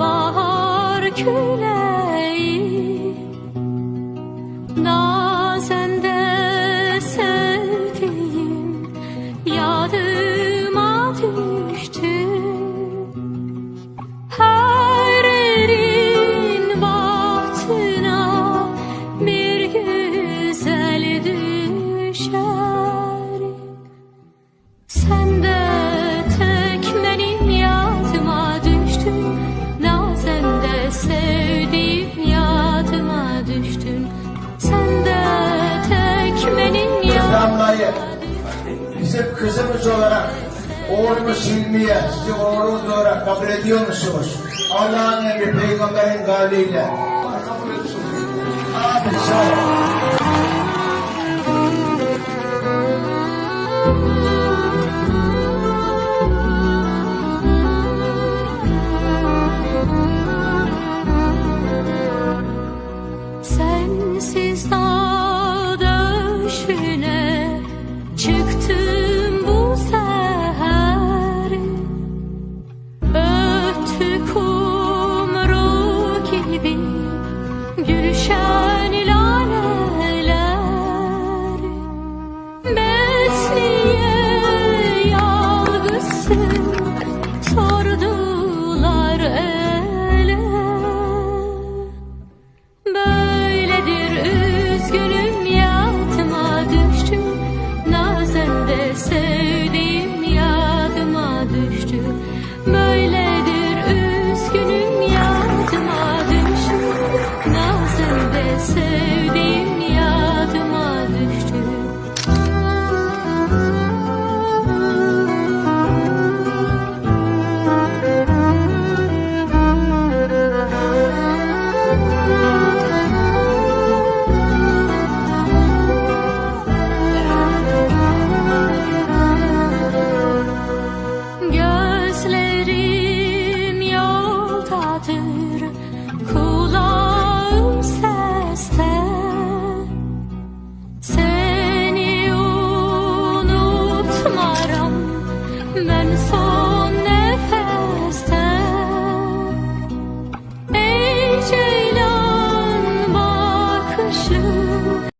sonbahar küleği Damlayı bizim kızımız olarak oğlumuz Hilmiye sizi oğlunuz olarak kabul ediyor musunuz? Allah'ın emri peygamberin kavliyle. Ol.